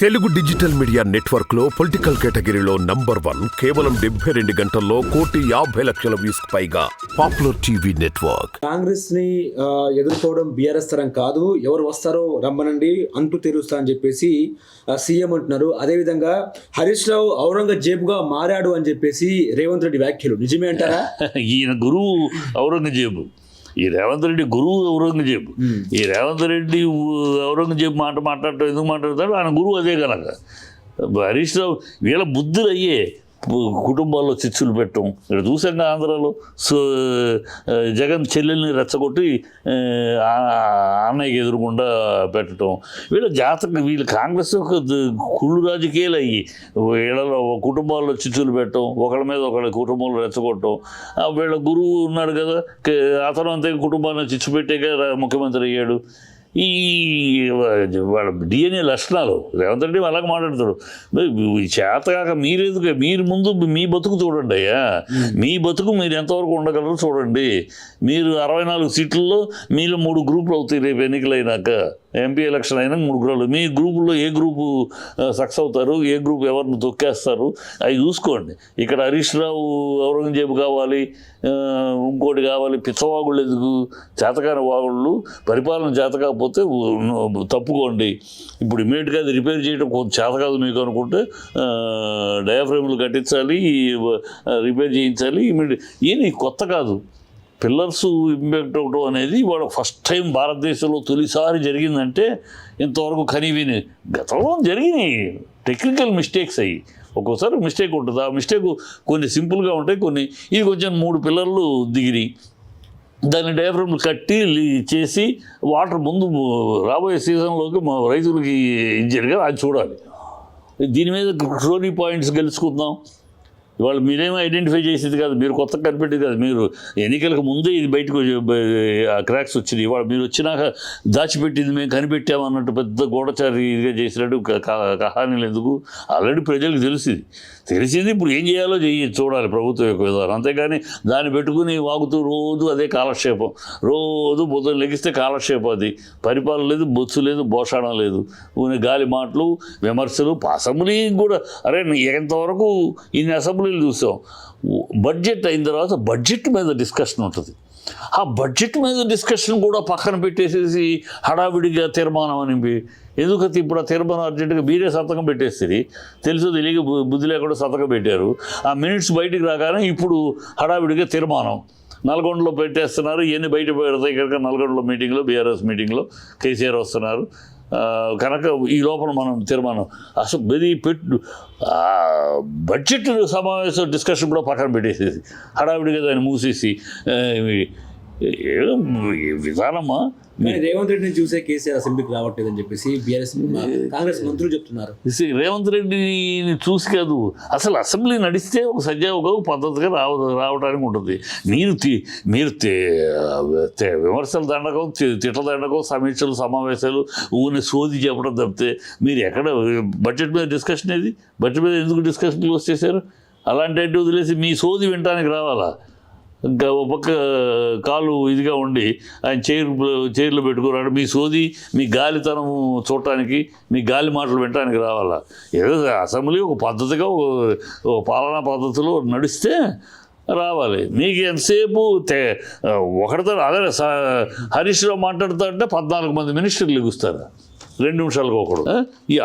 Telugu digital media నెట్వర్క్లో political కేటగిరీలో number one కేవలం డెబ్బై రెండు గంటల్లో కోటి యాభై లక్షల వ్యూస్ పైగా పాపులర్ టీవీ నెట్వర్క్. కాంగ్రెస్ని ఎదుర్కోవడం బీఆర్ఎస్ తరం కాదు. ఎవరు వస్తారో రమ్మనండి అంటూ తీరుస్తా అని చెప్పేసి సీఎం అంటున్నారు. అదేవిధంగా హరీష్ రావు ఔరంగజేబుగా మారాడు అని చెప్పేసి రేవంత్ రెడ్డి వ్యాఖ్యలు. నిజమే అంటారా? ఈయన గురువు ఔరంగజేబు. ఈ రేవంత్ రెడ్డి గురువు ఔరంగజేబు ఈ రేవంత్ రెడ్డి ఊ- ఔరంగజేబు మాట మాట్లాడటం ఎందుకు మాట్లాడతాడు ఆయన గురువు అదే కనుక హరీష్ రావు వీళ్ళ బుద్ధులు అయ్యే పు- కుటుంబాల్లో చిచ్చులు పెట్టడం. ఇక్కడ చూసాం ఆంధ్రాలో? సో జగన్ చెల్లెల్ని రెచ్చగొట్టి అన్నయ్యకి ఎదురుకుండా పెట్టడం. వీళ్ళ జాతక వీళ్ళు కాంగ్రెస్ యొక్క కుళ్ళు రాజకీయాలు అయ్యి వీళ్ళలో కుటుంబాల్లో చిచ్చులు పెట్టడం ఒకళ్ళ మీద ఒకళ్ళ కుటుంబంలో రెచ్చగొట్టడం. వీళ్ళ గురువు ఉన్నాడు కదా అతను అంతే కుటుంబాన్ని చిచ్చు పెట్టాక ముఖ్యమంత్రి అయ్యాడు. ఈ వాళ్ళ డిఎన్ఏ లక్షణాలు. రేవంత్ రెడ్డి అలాగే మాట్లాడతాడు. చేతగాక మీరెందుకు? మీరు ముందు మీ బతుకు చూడండి అయ్యా. మీ బతుకు మీరు ఎంతవరకు ఉండగలరో చూడండి. మీరు అరవై నాలుగు సీట్లలో మీలో మూడు గ్రూపులు అవుతాయి రేపు ఎన్నికలైనాక. ఎంపీ ఎలక్షన్ అయినా మూడు గ్రూపులు. మీ గ్రూపులో ఏ గ్రూపు సక్సెస్ అవుతారు? ఏ గ్రూప్ ఎవరిని తొక్కేస్తారు? అవి చూసుకోండి. ఇక్కడ హరీష్ రావు ఔరంగజేబు కావాలి. ఇంకోటి కావాలి పిచ్చవాగుళ్ళు ఎందుకు? చేతకాని వాగుళ్ళు పరిపాలన చేత కాకపోతే తప్పుకోండి. ఇప్పుడు ఇమీడియట్గా అది రిపేర్ చేయడం కొంత చేత కాదు మీకు అనుకుంటే డయాఫ్రేమ్లు కట్టించాలి రిపేర్ చేయించాలి ఇమీడియట్ ఏది కొత్త కాదు. పిల్లర్స్ ఇంపాక్ట్ అవడం అనేది ఇవాళ ఫస్ట్ టైం భారతదేశంలో తొలిసారి జరిగిందంటే ఇంతవరకు కనివిని. గతంలో జరిగినాయి. టెక్నికల్ మిస్టేక్స్ అయ్యి. ఒక్కోసారి మిస్టేక్ ఉంటుంది? ఆ మిస్టేక్ కొన్ని సింపుల్గా ఉంటాయి కొన్ని ఇది కొంచెం మూడు పిల్లర్లు దిగినాయి. దాన్ని డయాఫ్రమ్లు కట్టి లీ- చేసి వాటర్ ముందు రాబోయే సీజన్లోకి మా రైతులకి ఇచ్చారు కదా అది చూడాలి. దీని మీద క్రోనీ పాయింట్స్ గెలుచుకుందాం. ఇవాళ మీరేమో ఐడెంటిఫై చేసేది కాదు మీరు కొత్త కనిపెట్టేది కాదు. మీరు ఎన్నికలకు ముందే ఇది బయటకు క్రాక్స్ వచ్చింది. ఇవాళ మీరు వచ్చినాక దాచిపెట్టింది మేము కనిపెట్టామన్నట్టు పెద్ద గూఢచారి ఇదిగా చేసినట్టు కహానీలు ఎందుకు? ఆల్రెడీ ప్రజలకు తెలిసింది. తెలిసింది ఇప్పుడు ఏం చేయాలో చెయ్యి చూడాలి ప్రభుత్వం యొక్క విధానం అంతేగాని దాన్ని పెట్టుకుని వాగుతూ రోజు అదే కాలక్షేపం. రోజు పొద్దున్న లెగిస్తే కాలక్షేపం అది. పరిపాలన లేదు బొత్సు లేదు భోషాణం లేదు. గాలి మాటలు విమర్శలు అసెంబ్లీ కూడా. అరే ఎంతవరకు ఇన్ని అసెంబ్లీలు చూసాం బడ్జెట్ అయిన తర్వాత బడ్జెట్ మీద డిస్కషన్ ఉంటుంది. ఆ బడ్జెట్ మీద డిస్కషన్ కూడా పక్కన పెట్టేసేసి హడావిడిగా తీర్మానం అని ఎందుకంటే ఇప్పుడు ఆ తీర్మానం అర్జెంటుగా మీరే సంతకం పెట్టేస్తుంది. తెలుసు తెలియక బుద్ధి లేకుండా సంతకం పెట్టారు. ఆ మినిట్స్ బయటికి రాగానే ఇప్పుడు హడావిడిగా తీర్మానం. నల్గొండలో పెట్టేస్తున్నారు ఇవన్నీ బయట పెడతాయి కనుక నల్గొండలో మీటింగ్లో బీఆర్ఎస్ మీటింగ్లో కేసీఆర్ వస్తున్నారు. కనుక ఈ లోపల మనం తీర్మానం. అసలు ఇది పెట్టు బడ్జెట్ సమావేశం డిస్కషన్ కూడా పక్కన పెట్టేసేసి హడావిడిగా దాన్ని మూసేసి విధానమా? రేవంత్ రెడ్డిని చూసే కేసీఆర్ అసెంబ్లీకి రావట్లేదు అని చెప్పేసి బీఆర్ఎస్ కాంగ్రెస్ మంత్రులు చెప్తున్నారు. రేవంత్ రెడ్డిని చూసి కాదు. అసలు అసెంబ్లీ నడిస్తే ఒక సజావుగా ఒక పద్ధతిగా రావ రావడానికి ఉంటుంది. మీరు తి- మీరు విమర్శలు దండకం తిట్ల దండకం సమీక్షలు సమావేశాలు ఊరిని సోది చెప్పడం తప్పితే మీరు ఎక్కడ బడ్జెట్ మీద డిస్కషన్ ఏది? బడ్జెట్ మీద ఎందుకు డిస్కషన్ క్లోజ్ చేశారు? అలాంటి వదిలేసి మీ సోది వినటానికి రావాలా? ఒక పక్క కాలు ఇదిగా ఉండి ఆయన చైర్ చైర్లో పెట్టుకున్నాడు మీ సోది మీ గాలితనం చూడటానికి మీ గాలి మాటలు వినటానికి రావాలా? ఏదో అసెంబ్లీ ఒక పద్ధతిగా ఒక పాలనా పద్ధతిలో నడిస్తే రావాలి. మీకు ఎంతసేపు తే ఒకటితో అదే హరీష్ రావు మాట్లాడుతా అంటే పద్నాలుగు మంది మినిస్టర్లు ఎగుస్తారు. రెండు నిమిషాలకు ఒకడు? ఈ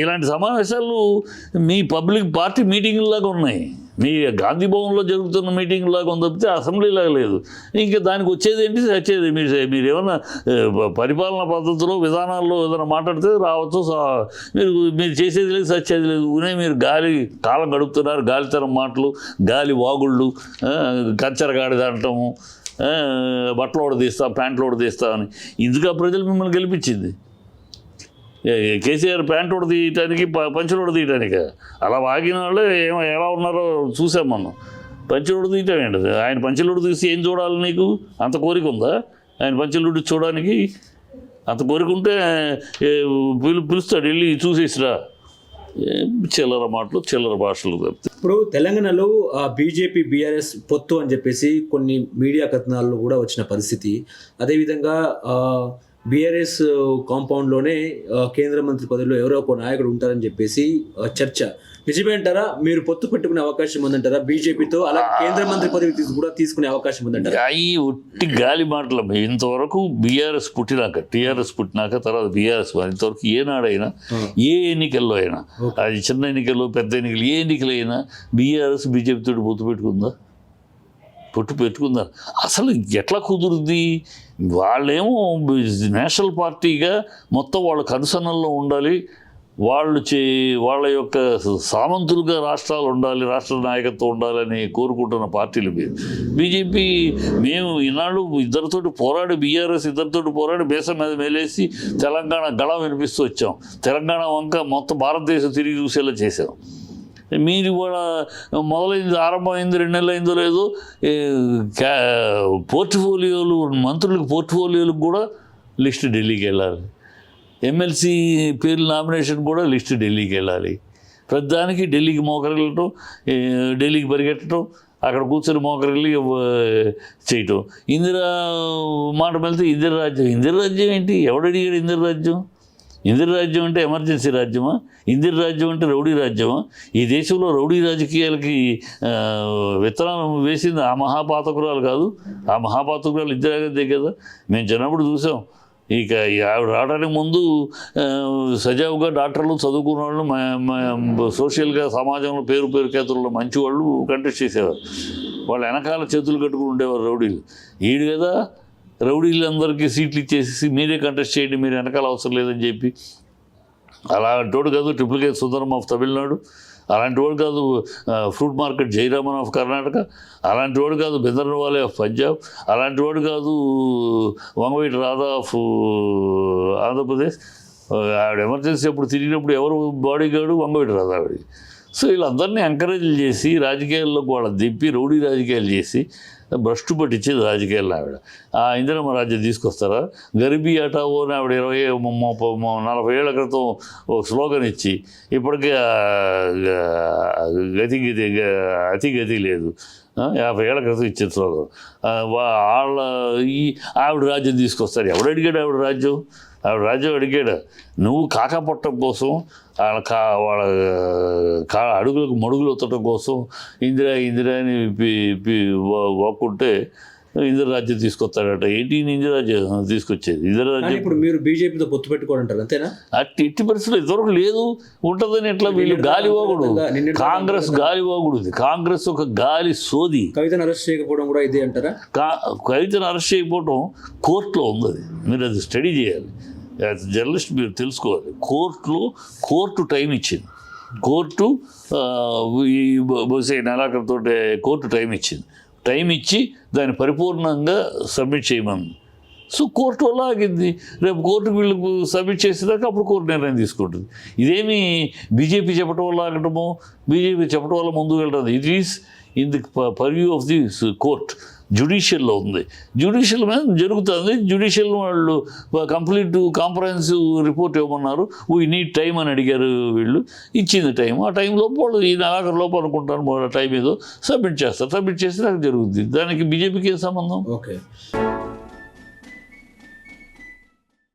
ఇలాంటి సమావేశాలు మీ పబ్లిక్ పార్టీ మీటింగ్లాగా ఉన్నాయి. మీ గాంధీ భవన్లో జరుగుతున్న మీటింగ్ లాగా తప్పితే అసెంబ్లీ లాగా లేదు. ఇంకా దానికి వచ్చేది ఏంటి? వచ్చేది మీరు మీరు ఏమైనా పరిపాలన పద్ధతిలో విధానాల్లో ఏదైనా మాట్లాడితే రావచ్చు మీరు మీరు చేసేది లేదు సచ్చేది లేదు. ఊనే మీరు గాలి కాలం గడుపుతున్నారు గాలితరం మాటలు గాలి వాగుళ్ళు కచ్చరగాడి కంచరగాడిద అంటాము బట్టలు కూడా తీస్తా ప్యాంట్లు కూడా తీస్తా అని. ఇందుక ప్రజలు మిమ్మల్ని గెలిపించింది. కేసీఆర్ ప్యాంట్ కూడా తీయటానికి ప- కూడా తీయటానికి. అలా వాగిన వాళ్ళే ఏమో ఎలా ఉన్నారో చూసాం మనం. పంచెలుడు తీయటం ఏంటి ఆయన పంచెలుడు తీసి ఏం చూడాలి నీకు? అంత కోరిక ఉందా? ఆయన పంచెలుడు చూడడానికి అంత కోరిక ఉంటే పిలు పిలుస్తాడు వెళ్ళి చూసేసిరా. చిల్లర మాటలు చిల్లర భాషలు తప్పితే. ఇప్పుడు తెలంగాణలో బీజేపీ బీఆర్ఎస్ పొత్తు అని చెప్పేసి కొన్ని మీడియా కథనాల్లో కూడా వచ్చిన పరిస్థితి. అదేవిధంగా బీఆర్ఎస్ కాంపౌండ్లోనే ఆ, కేంద్ర మంత్రి పదవిలో ఎవరో ఒక నాయకుడు ఉంటారని చెప్పేసి చర్చ. నిజమే అంటారా? మీరు పొత్తు పెట్టుకునే అవకాశం ఉందంటారా? బీజేపీతో అలాగే కేంద్ర మంత్రి పదవి కూడా తీసుకునే అవకాశం ఉందంటారా? అవి ఒట్టి గాలి మాటలు ఇంతవరకు బీఆర్ఎస్ పుట్టినాక టీఆర్ఎస్ పుట్టినాక తర్వాత బీఆర్ఎస్ ఇంతవరకు ఏనాడైనా ఏ ఎన్నికల్లో అయినా అది చిన్న ఎన్నికల్లో పెద్ద ఎన్నికలు ఏ ఎన్నికలు అయినా బీఆర్ఎస్ బీజేపీతో పొత్తు పెట్టుకుందా? పొట్టు పెట్టుకుందా. అసలు ఎట్లా కుదురుద్ది? వాళ్ళేమో నేషనల్ పార్టీగా మొత్తం వాళ్ళ కనుసనల్లో ఉండాలి. వాళ్ళు చే వాళ్ళ యొక్క సామంతులుగా రాష్ట్రాలు ఉండాలి రాష్ట్ర నాయకత్వం ఉండాలని కోరుకుంటున్న పార్టీలు మీరు బీజేపీ మేము ఈనాడు ఇద్దరితోటి పోరాడి బీఆర్ఎస్ ఇద్దరితోటి పోరాడి బేసం మీద మేలేసి తెలంగాణ గళం వినిపిస్తూ వచ్చాం. తెలంగాణ వంక మొత్తం భారతదేశం తిరిగి చూసేలా చేసాం మీరు కూడా మొదలైంది ఆరంభమైంది రెండు నెలలు అయిందో లేదో క్యా పోర్ట్ఫోలియోలు మంత్రులకు పోర్ట్ఫోలియోలకు కూడా లిస్ట్ ఢిల్లీకి వెళ్ళాలి. ఎమ్మెల్సీ పేరు నామినేషన్ కూడా లిస్ట్ ఢిల్లీకి వెళ్ళాలి. ప్రతిదానికి ఢిల్లీకి మోకరిల్లటం ఢిల్లీకి పరిగెట్టడం అక్కడ కూర్చొని మోకరిల్లి చేయటం. ఇందిరా మాట వెళ్తే ఇందిరా రాజ్యం ఇందిరా రాజ్యం ఏంటి? ఎవడడిగాడు ఇందిరా రాజ్యం ఇందిర రాజ్యం అంటే ఎమర్జెన్సీ రాజ్యమా? ఇందిర రాజ్యం అంటే రౌడీ రాజ్యమా? ఈ దేశంలో రౌడీ రాజకీయాలకి విత్తనాలు వేసింది ఆ మహాపాతకురాలు కాదు. ఆ మహాపాతకురాలు ఇందిరాగాంధీ కదా. మేము చిన్నప్పుడు చూసాం. ఇక ఈ ఆవిడ రావడానికి ముందు సజావుగా డాక్టర్లు చదువుకున్న వాళ్ళు సోషల్గా సమాజంలో పేరు పేరు కేతుల్లో మంచి వాళ్ళు కంటెస్ట్ చేసేవారు. వాళ్ళు వెనకాల చేతులు కట్టుకుని ఉండేవారు రౌడీలు. ఈడు కదా రౌడీలందరికీ సీట్లు ఇచ్చేసి మీరే కంటెస్ట్ చేయండి మీరు వెనకాల అవసరం లేదని చెప్పి. అలాంటి వాడు కాదు triple K Sundaram of Tamil Nadu అలాంటి వాడు కాదు fruit market Jayaraman of Karnataka అలాంటి వాడు కాదు బెదర్వాలే ఆఫ్ పంజాబ్ అలాంటి వాడు కాదు వంగవీటి రాధా ఆఫ్ ఆంధ్రప్రదేశ్ ఆవిడ ఎమర్జెన్సీ అప్పుడు తిరిగినప్పుడు ఎవరు బాడీ గార్డు వంగవీటి రాధా ఆవిడ. సో వీళ్ళందరినీ ఎంకరేజ్ చేసి రాజకీయాల్లోకి వాళ్ళని దింపి రౌడీ రాజకీయాలు చేసి భ్రష్టు పట్టించేది రాజకీయాల్లో ఆవిడ. ఆ ఇందిరమ్మ రాజ్యం తీసుకొస్తారా? గరిబీ అటావో అని ఆవిడ ఇరవై నలభై ఏళ్ళ క్రితం ఒక స్లోగన్ ఇచ్చి ఇప్పటికే గతి గతి అతి గతి లేదు. యాభై ఏళ్ళ క్రితం ఇచ్చిన స్లోగన్. వా- వాళ్ళ ఈ ఆవిడ రాజ్యం తీసుకొస్తారు. ఎవడు అడిగాడు ఆవిడ రాజ్యం? రాజ్యం అడిగాడు నువ్వు కాకపట్టం కోసం వాళ్ళ కా వాళ్ళ కా అడుగులకు మడుగులు ఎత్తడం కోసం ఇందిరా ఇందిరా అని వాక్కుంటే ఇందిరా రాజ్యం తీసుకొస్తాడట. ఏంటి ఈయన ఇందిరా రాజ్యం తీసుకొచ్చేది? ఇందిరా కానీ రాజ్యం ఇప్పుడు మీరు బీజేపీతో పొత్తు పెట్టుకోరంటారు అంతేనా? అట్టి ఎట్టి పరిస్థితులు ఇంతవరకు లేదు. ఉంటుందని ఎట్లా వీళ్ళు గాలివాగుడు నిన్నటి కాంగ్రెస్ గాలివాగుడు ఇది కాంగ్రెస్ ఒక గాలి సోది. కవితను అరెస్ట్ చేయకపోవడం కూడా ఇదే అంటారా? కా కవితను అరెస్ట్ చేయకపోవడం కోర్టులో ఉంది మీరు అది స్టడీ చేయాలి. యాజ్ జర్నలిస్ట్ మీరు తెలుసుకోవాలి. కోర్టులో కోర్టు టైం ఇచ్చింది. కోర్టు ఈ బహుశా నెలాఖరుతో కోర్టు టైం ఇచ్చింది. టైం ఇచ్చి దాన్ని పరిపూర్ణంగా సబ్మిట్ చేయమని. సో కోర్టు వల్ల ఆగింది. రేపు కోర్టుకు వీళ్ళు సబ్మిట్ చేసేదాకా అప్పుడు కోర్టు నిర్ణయం తీసుకుంటుంది. ఇదేమి బీజేపీ చెప్పడం వల్ల ఆగటము బీజేపీ చెప్పడం వల్ల ముందుకు వెళ్ళడం it is in the purview of the court జ్యుడిషియల్లో ఉంది. జ్యుడిషియల్ మీద జరుగుతుంది. జ్యుడిషియల్ వాళ్ళు కంప్లీట్ కాంప్రహెన్సివ్ రిపోర్ట్ ఇవ్వమన్నారు. వీ నీడ్ టైం అని అడిగారు వీళ్ళు. ఇచ్చింది టైం ఆ టైం లోపు వాళ్ళు ఈ నెలాఖరు లోపు అనుకుంటారు టైం ఏదో సబ్మిట్ చేస్తారు సబ్మిట్ చేస్తే నాకు జరుగుతుంది దానికి బీజేపీకి ఏం సంబంధం? ఓకే.